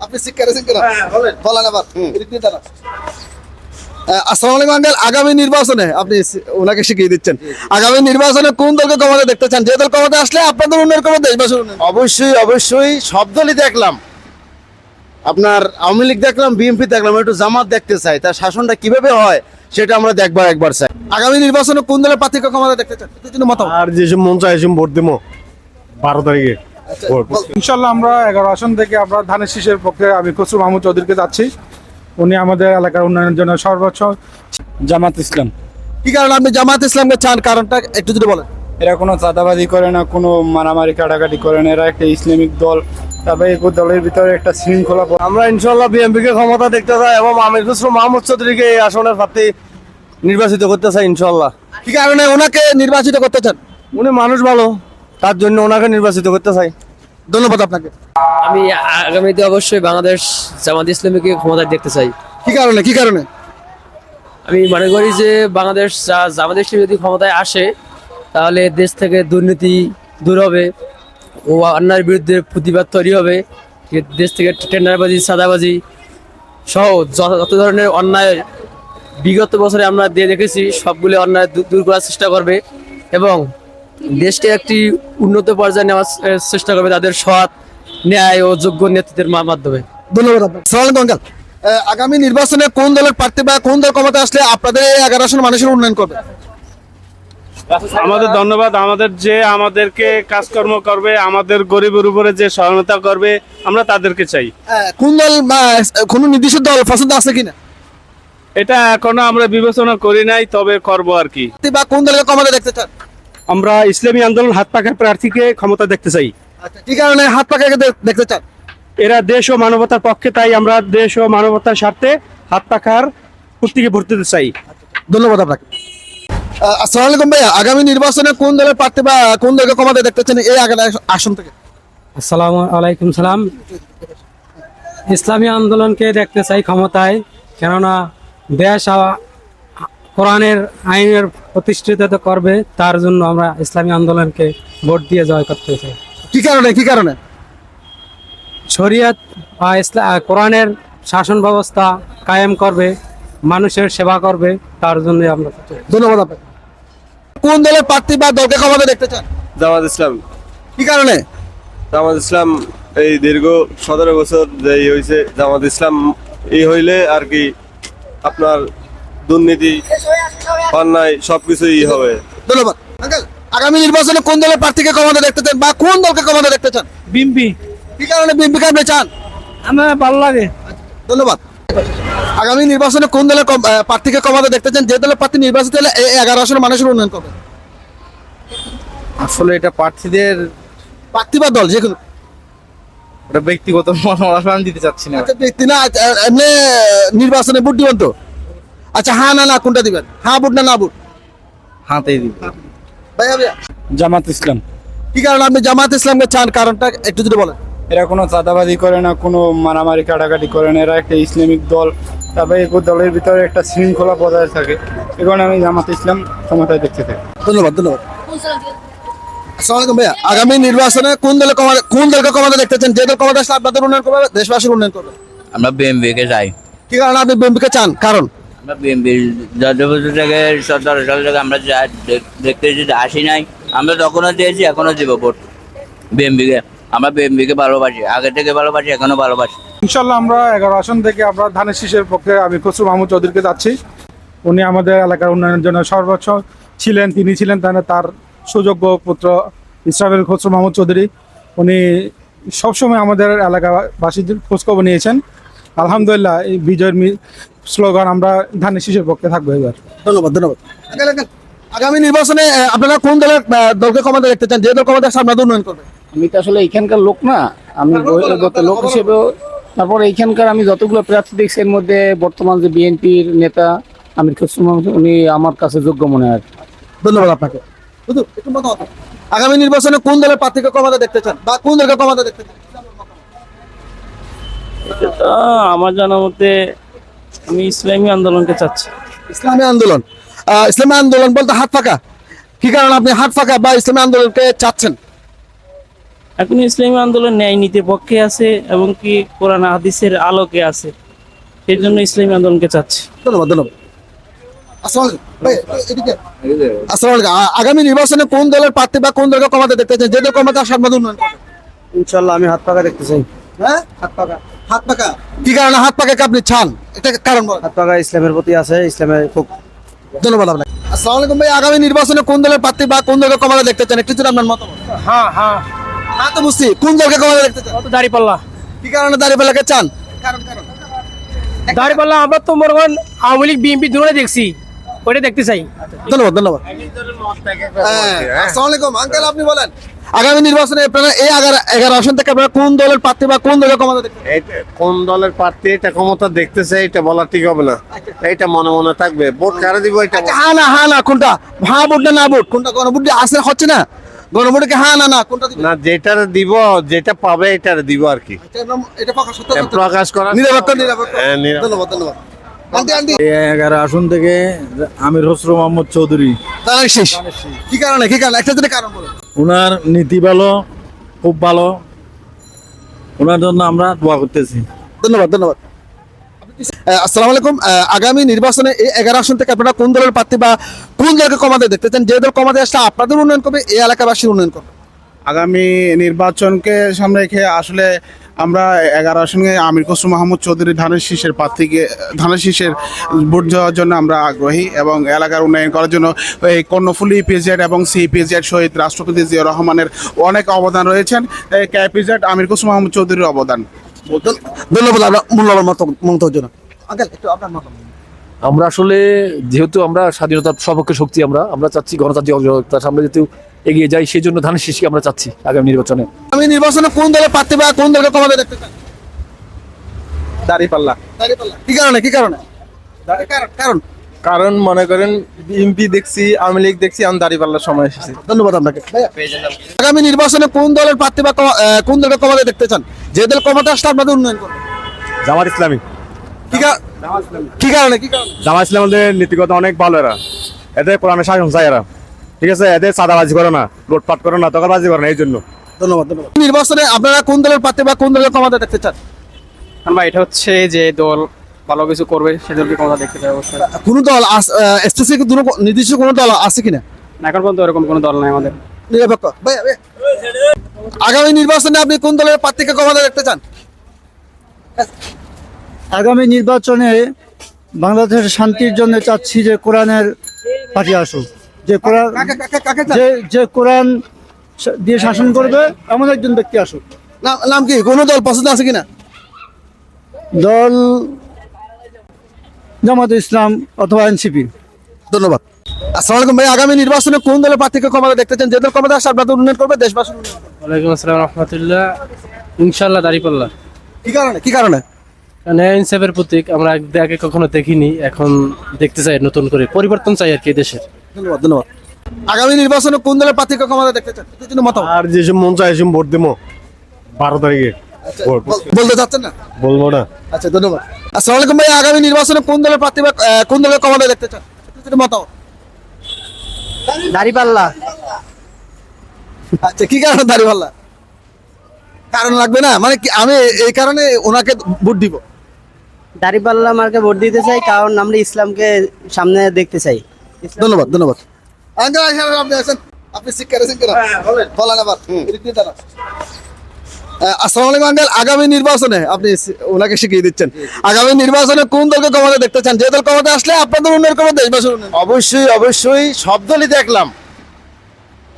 আপনি শিক্ষা কিনা? বলেন। আবার। এদিক দাঁড়ান। আসসালামু আলাইকুম আঙ্কেল আগামী নির্বাচনে আপনি ওনাকে শিখিয়ে দিচ্ছেন। আগামী নির্বাচনে কোন দলকে ক্ষমতা দেখতে চান? যে দল ক্ষমতা আসলে আপনাদের উন্নয়ন করবে দেশবাসীর অবশ্যই অবশ্যই। সব দলই দেখলাম। আপনার আওয়ামী লীগ দেখলাম বিএনপি দেখলাম একটু জামাত দেখতে চাই। তার শাসনটা কীভাবে হয় সেটা আমরা দেখবার একবার চাই আগামী নির্বাচনে কোন দলের প্রার্থীকে ক্ষমতা দেখতে চান? মতামত। আর যেসব মন এসব ভোট দেবো। বারো তারিখে। ইনশাল্লাহ আমরা এগারো আসন থেকে আমরা ধানের শীষের পক্ষে আমি খসরু মাহমুদ চৌধুরীকে যাচ্ছি। উনি আমাদের এলাকার উন্নয়নের জন্য সর্বোচ্চ জামাত ইসলাম। কি কারণে আপনি জামাত ইসলামকে চান? কারণটা একটু যদি বলেন। এরা কোনো চাঁদাবাজি করে না কোনো মারামারি কাটাকাটি করে না। এরা একটা ইসলামিক দল। তারপরে এই দলের ভিতরে একটা শৃঙ্খলা আমরা ইনশাল্লাহ বিএনপি কে ক্ষমতা দেখতে চাই এবং আমির খুসরু মাহমুদ চৌধুরীকে এই আসনের প্রার্থী নির্বাচিত করতে চাই ইনশাল্লাহ কি কারণে ওনাকে নির্বাচিত করতে চান? উনি মানুষ ভালো। তার জন্য ওনাকে নির্বাচিত করতে চাই। ধন্যবাদ আপনাকে। আমি আগামীতে অবশ্যই বাংলাদেশ জামাত ইসলামীকে ক্ষমতায় দেখতে চাই। কি কারণে? কি কারণে? আমি মনে করি যে বাংলাদেশ জামাত ইসলামী যদি ক্ষমতায় আসে তাহলে দেশ থেকে দুর্নীতি দূর হবে ও অন্যায়ের বিরুদ্ধে প্রতিবাদ তৈরি হবে। দেশ থেকে টেন্ডারবাজি সাদাবাজি সহ যত ধরনের অন্যায় বিগত বছরে আমরা দিয়ে দেখেছি সবগুলো অন্যায় দূর করার চেষ্টা করবে এবং দেশকে একটি উন্নত পর্যায়ে নেওয়ার চেষ্টা করবে তাদের সৎ ন্যায় ও যোগ্য নেতৃত্বের মাধ্যমে। ধন্যবাদ আগামী নির্বাচনে কোন দলের প্রার্থী বা কোন দল ক্ষমতা আসলে আপনাদের এই এগারো আসন মানুষের উন্নয়ন করবে? আমাদের ধন্যবাদ। আমাদের যে আমাদেরকে কাজকর্ম করবে আমাদের গরিবের উপরে যে সহায়তা করবে আমরা তাদেরকে চাই। কোন দল বা কোন নির্দিষ্ট দল পছন্দ আছে কিনা? এটা এখনও আমরা বিবেচনা করি নাই তবে করব আর কি। বা কোন দলের ক্ষমতা দেখতে চান? আমরা ইসলামী আন্দোলন হাত পাখার প্রার্থীকে ক্ষমতা দেখতে চাই। আচ্ছা কি কারণে হাত পাকে দেখতে চান? এরা দেশ ও মানবতার পক্ষে তাই আমরা দেশ ও মানবতার স্বার্থে হাত পাখার প্রতীকে ভোট দিতে চাই। ধন্যবাদ আপনাকে। আসসালামু আলাইকুম ভাইয়া আগামী নির্বাচনে কোন দলের প্রার্থী বা কোন দলকে ক্ষমতা দেখতে চান এই এগারো আসন থেকে? আসসালামু আলাইকুম সালাম। ইসলামী আন্দোলনকে দেখতে চাই ক্ষমতায় কেননা দেশ কোরআনের আইনের প্রতিষ্ঠিত করবে তার জন্য আমরা ইসলামী আন্দোলনকে ভোট দিয়ে জয় করতে চাই। কি কারণে কি কারণে? শরিয়ত বা ইসলা আ, কোরআনের শাসন ব্যবস্থা কায়েম করবে মানুষের সেবা করবে তার জন্য আমরা ধন্যবাদ আপনাকে। কোন দলের প্রার্থী বা দলকে ক্ষমতা দেখতে চান? জামাত ইসলাম। কি কারণে? জামাত ইসলাম এই দীর্ঘ সতেরো বছর যে হয়েছে জামাত ইসলাম এই হইলে আর কি আপনার দুর্নীতি অন্যায় সবকিছুই ই হবে। ধন্যবাদ। আগামী নির্বাচনে কোন দলের প্রার্থীকে ক্ষমতা দেখতে চান বা কোন দলকে ক্ষমতা দেখতে চান? বিম্পি কি কারণে বিএনপি আপনি চান? আমার ভালো লাগে। ধন্যবাদ। আগামী নির্বাচনে কোন দলের প্রার্থীকে ক্ষমতা দেখতে চান? যে দলের প্রার্থী নির্বাচিত হলে এই এগারো আসনে মানুষের উন্নয়ন করবে। আসলে এটা প্রার্থীদের প্রার্থী বা দল যে কোনো। ওটা ব্যক্তিগত মতামত আমি দিতে চাচ্ছি না। আচ্ছা, ব্যক্তি না আচ্ছা, এমনি নির্বাচনে ভোট দিবেন তো আচ্ছা হ্যাঁ না না কোনটা দিবেন? হ্যাঁ বুট না না ভোট হাতেই দিব। ভাইয়া ভাইয়া। জামাত ইসলাম। কি কারণে আপনি জামাত ইসলামকে চান? কারণটা একটু যদি বলেন। এরা কোনো চাঁদাবাজি করে না কোনো মারামারি কাটাকাটি করে না। এরা একটা ইসলামিক দল। তারপরে এই দলের ভিতরে একটা শৃঙ্খলা বজায় থাকে। এ কারণে আমি জামাত ইসলাম ক্ষমতায় দেখতে চাই। ধন্যবাদ ধন্যবাদ। আসসালামু আলাইকুম ভাইয়া। আগামী নির্বাচনে কোন ক্ষমতা কোন দলকে ক্ষমতা দেখতে চান? যে দল ক্ষমতা আসলে আপনাদের উন্নয়ন করবে দেশবাসীর উন্নয়ন করবে? আমরা বিএমপি কে যাই কি কারণে আপনি বিএনপিকে চান? কারণ? আমরা বিএমপি চোদ্দ বছর থেকে সতেরো সাল থেকে আমরা যা দেখতে এসেছি আসি নাই, আমরা তখনও দিয়েছি, এখনও দিব ভোট বিএমপিকে আমরা বিএমপি কে ভালোবাসি, আগে থেকে ভালোবাসি, এখনও ভালোবাসি। ইনশাল্লাহ আমরা এগারো আসন থেকে আমরা ধানের শীষের পক্ষে আমি খসরু মাহমুদ চৌধুরীকে যাচ্ছি। উনি আমাদের এলাকার উন্নয়নের জন্য সর্বোচ্চ ছিলেন, তিনি ছিলেন তাহলে তার সুযোগ্য পুত্র ইসরাফেল খসরু মাহমুদ চৌধুরী। উনি সবসময় আমাদের এলাকাবাসীদের খোঁজখবর নিয়েছেন। আলহামদুলিল্লাহ, এই বিজয়ের স্লোগান আমরা ধানের শীষের পক্ষে থাকব এবার। ধন্যবাদ ধন্যবাদ। আগামী নির্বাচনে আপনারা কোন দলের দলকে ক্ষমতা দেখতে চান? যে দল ক্ষমতা আপনাদের উন্নয়ন করবে। আমি তো আসলে এখানকার লোক না। আমি বহিরাগত লোক হিসেবে তারপর এইখানকার আমি যতগুলো প্রার্থী দেখছি এর মধ্যে বর্তমান যে বিএনপির নেতা আমির খসরু মাহমুদ উনি আমার কাছে যোগ্য মনে হয়। ধন্যবাদ আপনাকে। বুঝু, একটু মতামত আগামী নির্বাচনে কোন দলের প্রার্থীকে ক্ষমতা দেখতে চান? বা কোন দলকে ক্ষমতা দেখতে চান? আমার জানা মতে আমি ইসলামী আন্দোলনকে চাচ্ছি। ইসলামী আন্দোলন। ইসলামী আন্দোলন বলতে হাত ফাঁকা। কি কারণে আপনি হাত ফাঁকা বা ইসলামী আন্দোলনকে চাচ্ছেন? এখন ইসলামী আন্দোলন ন্যায় নীতির পক্ষে আছে এবং কি কোরআন হাদিসের আলোকে আছে। সেই জন্য ইসলামী আন্দোলনকে চাচ্ছি। ধন্যবাদ ধন্যবাদ। আসসালামু আলাইকুম। ভাই, এদিকে। আসসালামু আলাইকুম। আ- আগামী নির্বাচনে কোন দলের প্রার্থী বা কোন দলকে কমাতে দেখতে চান? যে দল কমাতে আসার মধ্যে ইনশাল্লাহ আমি হাত পাকা দেখতে চাই। হ্যাঁ? হাত পাকা। হাত পাকা। কি কারণে হাত পাকাকে আপনি ছান? এটা কারণ হাত পাকা ইসলামের প্রতি আছে ইসলামের খুব ধন্যবাদ আপনাকে। আসসালামু আলাইকুম ভাই আগামী নির্বাচনে কোন দলের প্রার্থী বা কোন দলকে কমাতে দেখতে চান? একটু যদি আপনার মতামত। হ্যাঁ হ্যাঁ। হ্যাঁ তো বুঝছি। কোন দলকে কমাতে দেখতে চান? দাড়ি পাল্লা কি কারণে দাঁড়িয়ে পেলাকে চান? কারণ কারণ। দাড়ি পাল্লা আমরা তো মনে করেন আওয়ামী লীগ বিএনপি দূরে দেখছি। ওইটা দেখতে চাই। ধন্যবাদ ধন্যবাদ। হ্যাঁ, আসসালামু আলাইকুম আঙ্কেল আপনি বলেন আগামী নির্বাচনে আপনারা এই এগারো আসন থেকে আপনারা কোন দলের প্রার্থী বা কোন দেখতে চান? কোন দলের প্রার্থী এটা ক্ষমতা দেখতেছে এটা বলা ঠিক হবে না। এটা মনে মনে থাকবে। ভোট কারে দিব এটা আচ্ছা, হ্যাঁ না হ্যাঁ না কোনটা? হ্যাঁ ভোট না না ভোট? কোনটা গণভোট আসে হচ্ছে না? গণভোটকে হ্যাঁ না না কোনটা না যেটার দিব যেটা পাবে এটার দিব আর কি। এটা প্রকাশ করা নিরাপত্তা নিরাপত্তা ধন্যবাদ ধন্যবাদ। এগারো আসন থেকে আমির হসরু মোহাম্মদ চৌধুরী। কি কারণে? কি কারণে? একটা যদি কারণ বলেন। ওনার নীতি ভালো খুব ভালো। ওনার জন্য আমরা দোয়া করতেছি। ধন্যবাদ ধন্যবাদ। আসসালামু আলাইকুম। আগামী নির্বাচনে এই এগারো আসন থেকে আপনারা কোন দলের প্রার্থী বা কোন দলকে কমাতে দেখতে চান যে দল কমাতে আসলে আপনাদের উন্নয়ন করবে এই এলাকাবাসীর উন্নয়ন করবে। আগামী নির্বাচনকে সামনে রেখে আসলে আমরা এগারো আসনে আমির খসরু মাহমুদ চৌধুরী ধানের শীষের প্রার্থীকে ধানের শীষের ভোট দেওয়ার জন্য আমরা আগ্রহী এবং এলাকার উন্নয়ন করার জন্য এই কর্ণফুলি পিজেড এবং সি পিজেড শহীদ রাষ্ট্রপতি জিয়া রহমানের অনেক অবদান রয়েছেন। ক্যাপিজেড কে পিজেড আমির খসরু মাহমুদ চৌধুরীর অবদান। ধন্যবাদ আপনার মূল্যবান মত মন্তব্যের জন্য আঙ্কেল একটু আপনার মতামত। আমরা আসলে যেহেতু আমরা স্বাধীনতার সপক্ষে শক্তি আমরা আমরা চাচ্ছি গণতান্ত্রিক অগ্রগতার সামনে যেহেতু এগিয়ে যাই সেই জন্য ধানের শীষকে আমরা চাচ্ছি আগামী নির্বাচনে। আমি নির্বাচনে কোন দলের প্রার্থী বা কোন দলকে কমাতে দেখতে চান? দাড়িপাল্লা। দাঁড়িপাল্লা। কি কারণে? কি কারণে? কারণ- কারণ? কারণ মনে করেন বিএনপি দেখছি আওয়ামী লীগ দেখছি আমি দাড়িপাল্লার সময় এসেছি। ধন্যবাদ আপনাকে। আগামী নির্বাচনে কোন দলের প্রার্থী বা কোন দলকে কমাতে দেখতে চান? যে দল ক্ষমতা আসলে আপনাদের উন্নয়ন করবে। জামাত ইসলামী। কি কারণে কি কারণে? জামাত ইসলামদের নীতিগত অনেক ভালো এরা। এদের কোরআনের শাসন চাই এরা। ঠিক আছে? এদের সাদাবাজি করে না লুটপাট করে না তকরবাজি করে না এই জন্য। ধন্যবাদ ধন্যবাদ। নির্বাচনে আপনারা কোন দলের প্রার্থী বা কোন দলকে কমাতে দেখতে চান? আমরা এটা হচ্ছে যে দল ভালো কিছু করবে সে দলকে ক্ষমতা দেখতে চাই অবশ্যই। কোন দল স্পেসিফিক নির্দিষ্ট কোন দল আছে কিনা? এখন পর্যন্ত এরকম কোনো দল নাই আমাদের। নিরপেক্ষ। আগামী নির্বাচনে আপনি কোন দলের প্রার্থীকে ক্ষমতা দেখতে চান? আগামী নির্বাচনে বাংলাদেশের শান্তির জন্য চাচ্ছি যে কোরআনের পার্টি আসুক। যে কোরআন? যে যে কোরআন দিয়ে শাসন করবে এমন একজন ব্যক্তি আসুক। নাম- কি? কোন দল পছন্দ আছে কিনা? দল জামাত ইসলাম অথবা এনসিপি। ধন্যবাদ। আসসালামু আলাইকুম ভাই আগামী নির্বাচনে কোন দলের প্রার্থীকে ক্ষমতা দেখতে চান? যে দল ক্ষমতা আসলে আপনাদের উন্নয়ন করবে দেশবাসীর করবে। ওয়ালাইকুম আসসালাম রহমতুল্লাহ। ইনশাল্লাহ দাঁড়িপাল্লা কি কারণে? কি কারণে? ন্যায় ইনসাফের প্রতীক আমরা আগে কখনো দেখিনি এখন দেখতে চাই নতুন করে পরিবর্তন চাই আর কি দেশের। ধন্যবাদ ধন্যবাদ। আগামী নির্বাচনে কোন দলের প্রার্থীকে ক্ষমতা দেখতে চান? মতামত। আর যেসব মন চায় সেসব ভোট দেবো বারো তারিখে আচ্ছা, বল- বলতে চাচ্ছেন না? বলব না। আচ্ছা ধন্যবাদ। আসসালামু আলাইকুম ভাই আগামী নির্বাচনে কোন দলের প্রার্থী বা আহ, কোন দলের ক্ষমতা দেখতে চান? একটু যদি মতামত। দাঁড়িপাল্লা। আচ্ছা কি কারণে দাঁড়িয়ে কারণ লাগবে না? মানে কি আমি এই কারণে ওনাকে ভোট দিব? দাঁড়িপাল্লা মার্কে ভোট দিতে চাই কারণ আমরা ইসলামকে সামনে দেখতে চাই। ধন্যবাদ ধন্যবাদ। আঙ্কেল আপনি শিক্ষা রেছেন কেন? বলেন। আবার। এদিক দিয়ে দাঁড়ান। আহ, আসসালামু আলাইকুম আঙ্কেল। আগামী নির্বাচনে আপনি সি- ওনাকে শিখিয়ে দিচ্ছেন। আগামী নির্বাচনে কোন দলকে ক্ষমতা দেখতে চান? যে দল ক্ষমতা আসলে আপনাদের উন্নয়ন করবে দেশবাসীর উন্নয়ন অবশ্যই অবশ্যই সব দলই দেখলাম।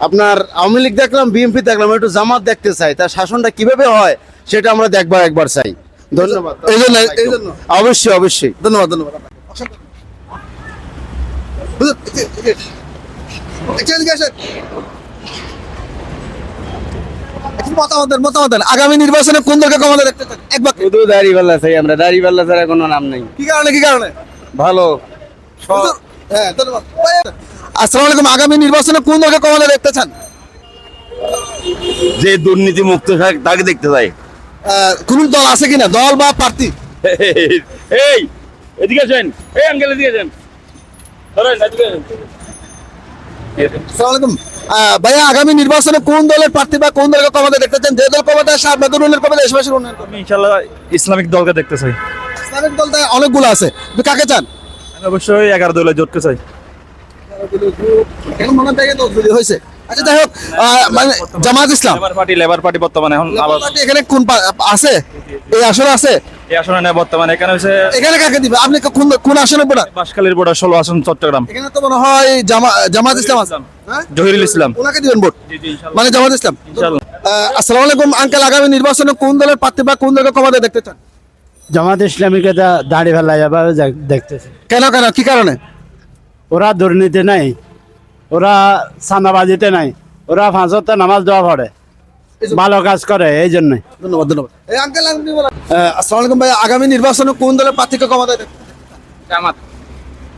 আপনার আওয়ামী লীগ দেখলাম বিএনপি দেখলাম একটু জামাত দেখতে চাই। তার শাসনটা কীভাবে হয় সেটা আমরা দেখবার একবার চাই। ধন্যবাদ এই জন্য এই জন্য। অবশ্যই অবশ্যই। ধন্যবাদ মতামত মতামত আগামী নির্বাচনে কোন দলকে ক্ষমতা দেখতে চান? এক শুধু দাড়িপাল্লা চাই আমরা। দাড়িপাল্লা ছাড়া কোনো নাম নাই। কি কারণে কি কারণে? ভালো। হ্যাঁ ধন্যবাদ। আসসালামু আলাইকুম আগামী নির্বাচনে কোন দলকে ক্ষমতা দেখতে চান? যে দুর্নীতি মুক্ত তাকে দেখতে চাই। কোন দল আছে কিনা? দল বা প্রার্থী এই এদিকে আসেন। এই আঙ্কেল এদিকে আসেন। আসসালামু আলাইকুম। ভাইয়া আগামী নির্বাচনে কোন দলের প্রার্থী বা কোন দলকে ক্ষমতা দেখতে চান? যে দল ক্ষমতা আসে আপনাদের উন্নয়ন করবে দেশবাসীর উন্নয়ন করবে আমি ইনশাল্লাহ ইসলামিক দলকে দেখতে চাই। ইসলামিক দল অনেকগুলো আছে। কাকে চান? আমি অবশ্যই এগারো দলে জোটকে চাই। এখন মনে তো দলীয় হয়েছে। আচ্ছা যাই হোক মানে Jamaat Islam. Labour Party Labour Party বর্তমানে এখন আবার এখানে কোন আছে? এই আসনে আছে? এই আসনে নেই বর্তমানে এখানে হচ্ছে এখানে কাকে দিবে? আপনি কোন কোন আসনে পড়া বাসখালীর বোর্ডার ষোলো আসন চট্টগ্রাম। এখানে তো মনে হয় জামা জামাত ইসলাম আছে। হ্যাঁ? জহিরুল ইসলাম। ওনাকে দিবেন ভোট? মানে জামাত ইসলাম? আহ, আসসালামু আলাইকুম আঙ্কেল আগামী নির্বাচনে কোন দলের প্রার্থী বা কোন দলকে ক্ষমতা দেখতে চান? জামাত ইসলামীকে দাঁড়িয়ে ফেলা যাবে দেখতেছে। কেন কেন? কি কারণে? ওরা দুর্নীতি নাই ওরা সান্দাবাজিতে নাই ওরা ফাঁসতে নামাজ দেওয়া পড়ে ভালো কাজ করে এই জন্য। ধন্যবাদ ধন্যবাদ। আঙ্কেল আপনি বলেন আহ, আসসালামু আলাইকুম ভাই আগামী নির্বাচনে কোন দলের দেখতে চান? জামাত।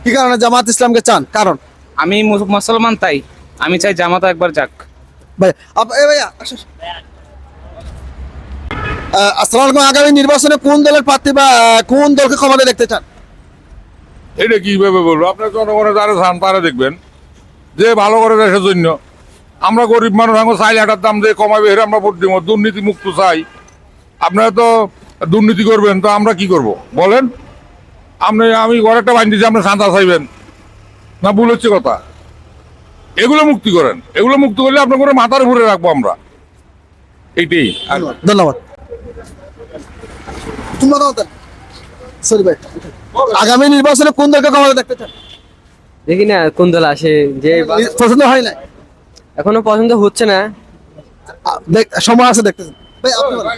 কি কারণে জামাত ইসলামকে চান? কারণ? আমি মুসলমান তাই। আমি চাই জামাত একবার যাক। ভাই ভাইয়া আসসালামু আলাইকুম আগামী নির্বাচনে কোন দলের প্রার্থী বা কোন দলকে ক্ষমতা দেখতে চান? এটা কীভাবে বলব? আপনার জনগণের যারা চান তারা দেখবেন যে ভালো করে দেশের জন্য আমরা গরিব মানুষ আমরা চাইলে এটার দাম দিয়ে কমাবে হেরে আমরা ভোট দিব দুর্নীতি মুক্ত চাই। আপনারা তো দুর্নীতি করবেন তো আমরা কি করব? বলেন। আপনি আমি ঘরেরটা বাইন দিচ্ছি আপনি শান্তা চাইবেন। না ভুল হচ্ছে কথা। এগুলো মুক্তি করেন। এগুলো মুক্তি করলে আপনার করে মাথার উপরে রাখব আমরা। এইটাই। ধন্যবাদ। সরি ভাই আগামী নির্বাচনে কোন দলকে ক্ষমতা দেখতে চান? দেখি না কোন দল আসে যে পছন্দ হয় না এখনও পছন্দ হচ্ছে না। দেখ- সময় আছে দেখতেছেন ভাই আপনি বলেন।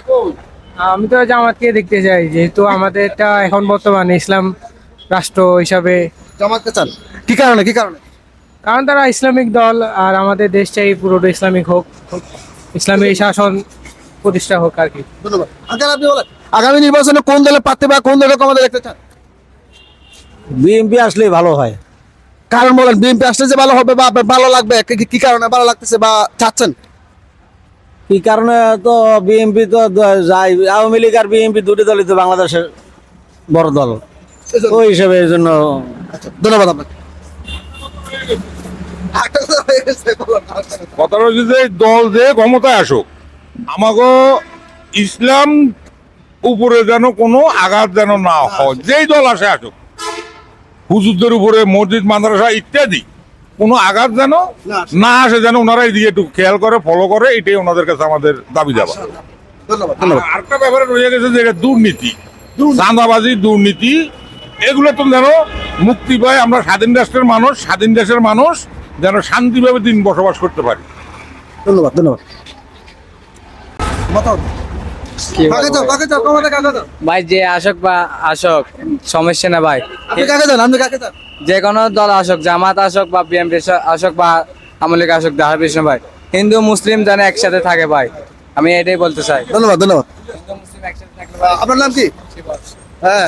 আমি তো জামাতকে দেখতে চাই যেহেতু আমাদেরটা এখন বর্তমানে ইসলাম রাষ্ট্র হিসাবে জামাতকে চান। কি কারণে কি কারণে? কারণ তারা ইসলামিক দল আর আমাদের দেশ চাই পুরোটা ইসলামিক হোক ইসলামী শাসন প্রতিষ্ঠা হোক আর কি। ধন্যবাদ। বলেন আগামী নির্বাচনে কোন দলের প্রার্থী বা কোন দলের ক্ষমতা দেখতে চান? বিএমপি আসলেই ভালো হয়। কারণ বলেন বিএনপি আসলে যে ভালো হবে বা আপনার ভালো লাগবে কি- কারণে ভালো লাগতেছে বা চাচ্ছেন? কি কারণে তো বিএমপি তো যাই আওয়ামী লীগ আর বিএমপি দুটি দলই তো বাংলাদেশের বড় দল। ওই হিসেবে এই জন্য ধন্যবাদ আপনাকে। কথাটা হচ্ছে যে দল যে ক্ষমতায় আসুক আমাকে ইসলাম উপরে যেন কোনো আঘাত যেন না হয় যেই দল আসে আসুক। হুজুরদের উপরে মসজিদ মাদ্রাসা ইত্যাদি কোনো আঘাত যেন না আসে। যেন ওনারা এদিকে একটু খেয়াল করে ফলো করে এটাই ওনাদের কাছে আমাদের দাবি দেওয়া। ধন্যবাদ আর আরেকটা ব্যাপারে রয়ে গেছে যে এটা দুর্নীতি। চাঁদাবাজি দুর্নীতি এগুলো তো যেন মুক্তি পায় আমরা স্বাধীন রাষ্ট্রের মানুষ স্বাধীন দেশের মানুষ যেন শান্তিভাবে দিন বসবাস করতে পারি। ধন্যবাদ ধন্যবাদ। মতামত? ভাই যে আসক বা আসক সমস্যা না ভাই। আপনি কাকে চান আপনি কাকে চান যে কোনো দল আসক জামাত আসক বা বিএমপি আসক বা আওয়ামী লীগ আসক পেয়েছে ভাই। হিন্দু মুসলিম যেন একসাথে থাকে ভাই। আমি এটাই বলতে চাই। ধন্যবাদ ধন্যবাদ। হিন্দু মুসলিম একসাথে থাকলে আপনার নাম কি? হ্যাঁ